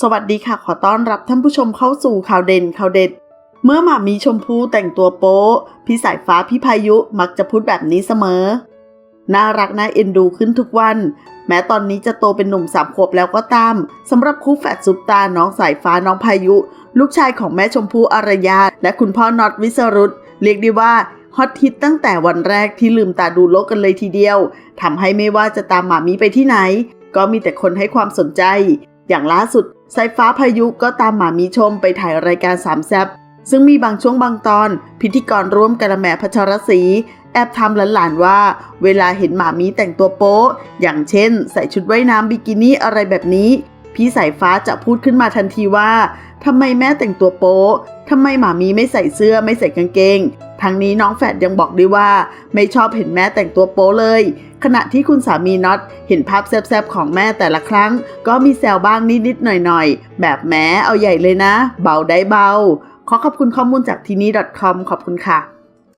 สวัสดีค่ะขอต้อนรับท่านผู้ชมเข้าสู่ข่าวเด่นข่าวเด็ด เมื่อหมามีชมพูแต่งตัวโป๊พี่สายฟ้าพี่พายุมักจะพูดแบบนี้เสมอ น่ารักน่าเอ็นดูขึ้นทุกวัน แม้ตอนนี้จะโตเป็นหนุ่มสามขวบแล้วก็ตามสำหรับคู่แฝดซุปตาน้องสายฟ้าน้องพายุ ลูกชายของแม่ชมพูอารยา และคุณพ่อน็อตวิสรุตเรียกได้ว่าฮอตฮิตตั้งแต่วันแรกที่ลืมตาดูโลกกันเลยทีเดียวทำให้ไม่ว่าจะตามหมามีไปที่ไหน ก็มีแต่คนให้ความสนใจ อย่างล่าสุด สายฟ้าพายุก็ตามหมามีชมไปถ่ายรายการสามแซบซึ่งมีบางช่วงบางตอน พิธีกรร่วมกระแมพัชรศรีแอบทำหลานๆว่า เวลาเห็นหมามีแต่งตัวโป๊ะอย่างเช่น ใส่ชุดว่ายน้ำบิกินี่อะไรแบบนี้ พี่สายฟ้าจะพูดขึ้นมาทันทีว่าทำไมแม่แต่งตัวโป๊ะทำไมหมามีไม่ใส่เสื้อไม่ใส่กางเกง ทั้งนี้น้องแฝดยังบอกด้วยว่า ไม่ชอบเห็นแม่แต่งตัวโป๊เลย ขณะที่คุณสามีน็อตเห็นภาพแซบๆของแม่แต่ละครั้ง ก็มีแซวบ้างนิดๆหน่อยๆ แบบแม้เอาใหญ่เลยนะ เบาได้เบา ขอขอบคุณข้อมูลจากทีนี้ .com ขอบคุณค่ะ